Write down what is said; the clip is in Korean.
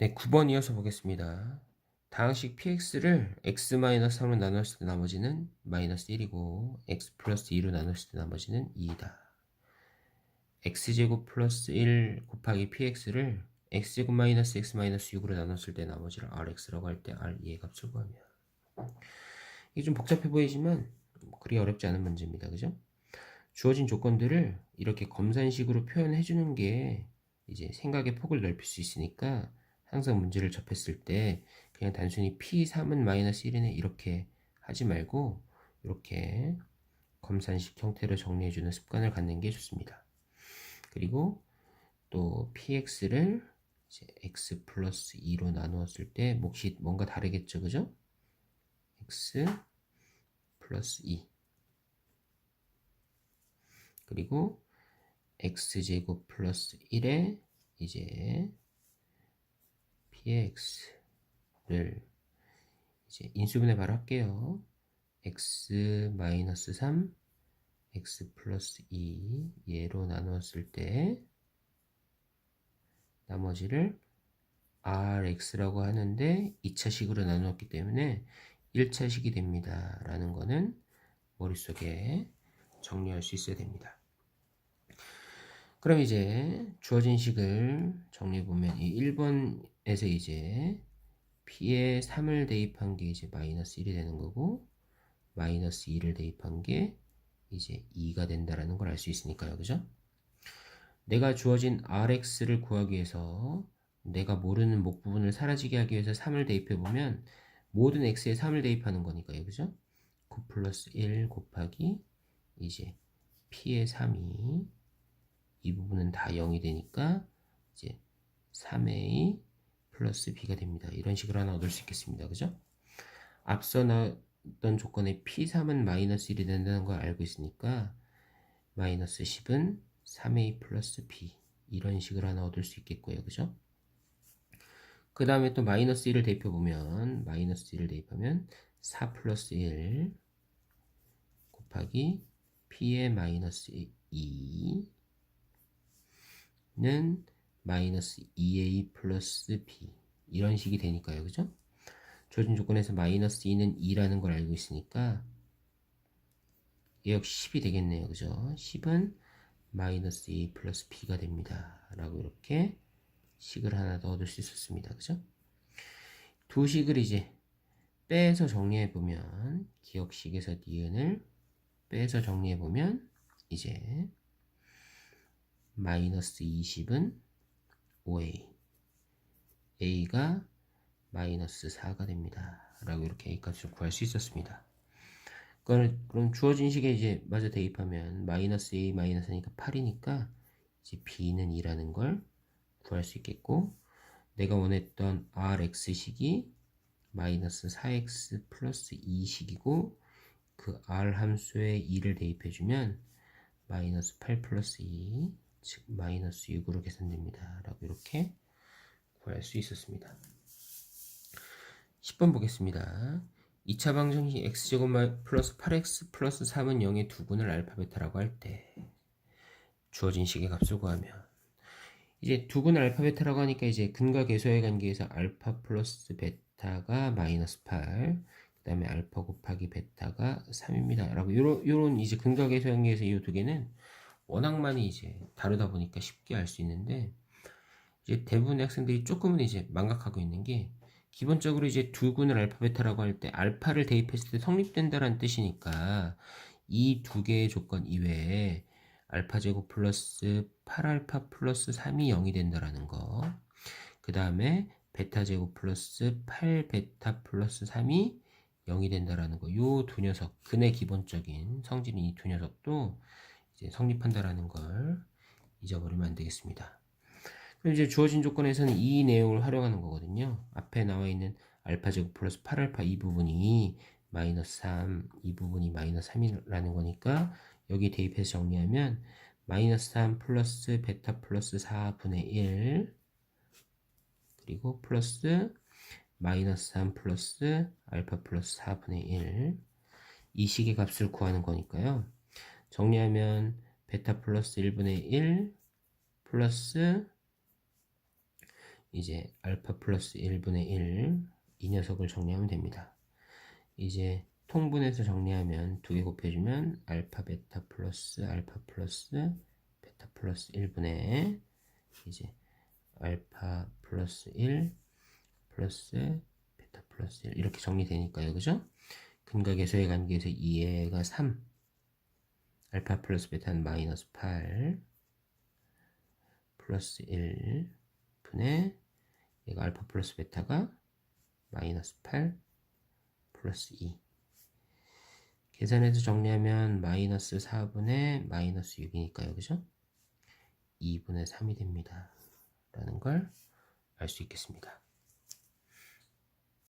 네, 9번 이어서 보겠습니다. 다항식 px를 x-3로 나눴을 때 나머지는 마이너스 1이고 x 플러스 2로 나눴을 때 나머지는 2이다. x제곱 플러스 1 곱하기 px를 x제곱 마이너스 x 마이너스 6으로 나눴을 때 나머지를 rx라고 할 때 r 의 값을 구하면 이게 좀 복잡해 보이지만 뭐 그리 어렵지 않은 문제입니다. 그죠? 주어진 조건들을 이렇게 검산식으로 표현해 주는 게 이제 생각의 폭을 넓힐 수 있으니까 항상 문제를 접했을 때 그냥 단순히 P3은 마이너스 1이네 이렇게 하지 말고 이렇게 검산식 형태로 정리해주는 습관을 갖는 게 좋습니다. 그리고 또 PX를 이제 X 플러스 2로 나누었을 때 몫이 뭔가 다르겠죠, 그죠? X 플러스 2 그리고 X제곱 플러스 1에 이제 px를 이제 인수분해 바로 할게요. x 마이너스 3 x 플러스 2 얘로 나누었을 때 나머지를 rx라고 하는데 2차식으로 나누었기 때문에 1차식이 됩니다. 라는 거는 머릿속에 정리할 수 있어야 됩니다. 그럼 이제 주어진 식을 정리해보면 이 1번에서 이제 p에 3을 대입한 게 이제 마이너스 1이 되는 거고 마이너스 2를 대입한 게 이제 2가 된다라는 걸 알 수 있으니까요. 그죠? 내가 주어진 rx를 구하기 위해서 내가 모르는 목 부분을 사라지게 하기 위해서 3을 대입해보면 모든 x에 3을 대입하는 거니까요. 그죠? 9 플러스 1 곱하기 이제 p의 3이 이 부분은 다 0이 되니까 이제 3a 플러스 b가 됩니다. 이런 식으로 하나 얻을 수 있겠습니다. 그죠? 앞서 나왔던 조건에 p3은 마이너스 1이 된다는 걸 알고 있으니까 마이너스 10은 3a 플러스 b 이런 식으로 하나 얻을 수 있겠고요. 그죠? 그 다음에 또 마이너스 1을 대입해 보면 마이너스 1을 대입하면 4 플러스 1 곱하기 p의 마이너스 2 는 마이너스 2a 플러스 b 이런 식이 되니까요 그죠? 조진 조건에서 마이너스 2는 2라는 걸 알고 있으니까 얘 역시 10이 되겠네요 그죠? 10은 마이너스 2 플러스 b가 됩니다 라고 이렇게 식을 하나 더 얻을 수 있었습니다 그죠? 두 식을 이제 빼서 정리해보면 기억식에서 니은을 빼서 정리해보면 이제 마이너스 20은 5a a가 마이너스 4가 됩니다. 라고 이렇게 a 값을 구할 수 있었습니다. 그럼, 주어진 식에 이제 마저 대입하면 마이너스 a 마이너스니까 8이니까 이제 b는 2라는 걸 구할 수 있겠고 내가 원했던 rx식이 마이너스 4x 플러스 2식이고 그 r 함수에 2를 대입해주면 마이너스 8 플러스 2 즉 마이너스 6으로 계산됩니다. 라고 이렇게 구할 수 있었습니다. 10번 보겠습니다. 2차 방정식 x제곱 플러스 8x 플러스 3은 0의 두분을 알파 베타라고 할 때 주어진 식의 값을 구하면 이제 두분을 알파 베타라고 하니까 이제 근과 계수의 관계에서 알파 플러스 베타가 마이너스 8 그 다음에 알파 곱하기 베타가 3입니다. 라고 요런 이제 근과 계수의 관계에서 이 두 개는 워낙 많이 이제 다루다 보니까 쉽게 알 수 있는데 이제 대부분의 학생들이 조금은 이제 망각하고 있는 게 기본적으로 이제 두 군을 알파 베타라고 할 때 알파를 대입했을 때 성립된다라는 뜻이니까 이 두 개의 조건 이외에 알파 제곱 플러스 8알파 플러스 3이 0이 된다라는 거. 그 다음에 베타 제곱 플러스 8베타 플러스 3이 0이 된다라는 거. 요 두 녀석, 근의 기본적인 성질인 이 두 녀석도 이제 성립한다라는 걸 잊어버리면 안 되겠습니다. 그럼 이제 주어진 조건에서는 이 내용을 활용하는 거거든요. 앞에 나와 있는 알파 제곱 플러스 8알파 이 부분이 마이너스 3, 이 부분이 마이너스 3이라는 거니까 여기 대입해서 정리하면 마이너스 3 플러스 베타 플러스 4분의 1 그리고 플러스 마이너스 3 플러스 알파 플러스 4분의 1 이 식의 값을 구하는 거니까요. 정리하면 베타 플러스 1분의 1 플러스 이제 알파 플러스 1분의 1 이 녀석을 정리하면 됩니다. 이제 통분해서 정리하면 두 개 곱해주면 알파 베타 플러스 알파 플러스 베타 플러스 1분의 이제 알파 플러스 1 플러스 베타 플러스 1 이렇게 정리되니까요. 그죠? 근각에서의 관계에서 2해가 3 알파 플러스 베타는 마이너스 8 플러스 1 분의 얘가 알파 플러스 베타가 마이너스 8 플러스 2 계산해서 정리하면 마이너스 4분의 마이너스 6이니까요. 그죠? 2분의 3이 됩니다. 라는 걸 알 수 있겠습니다.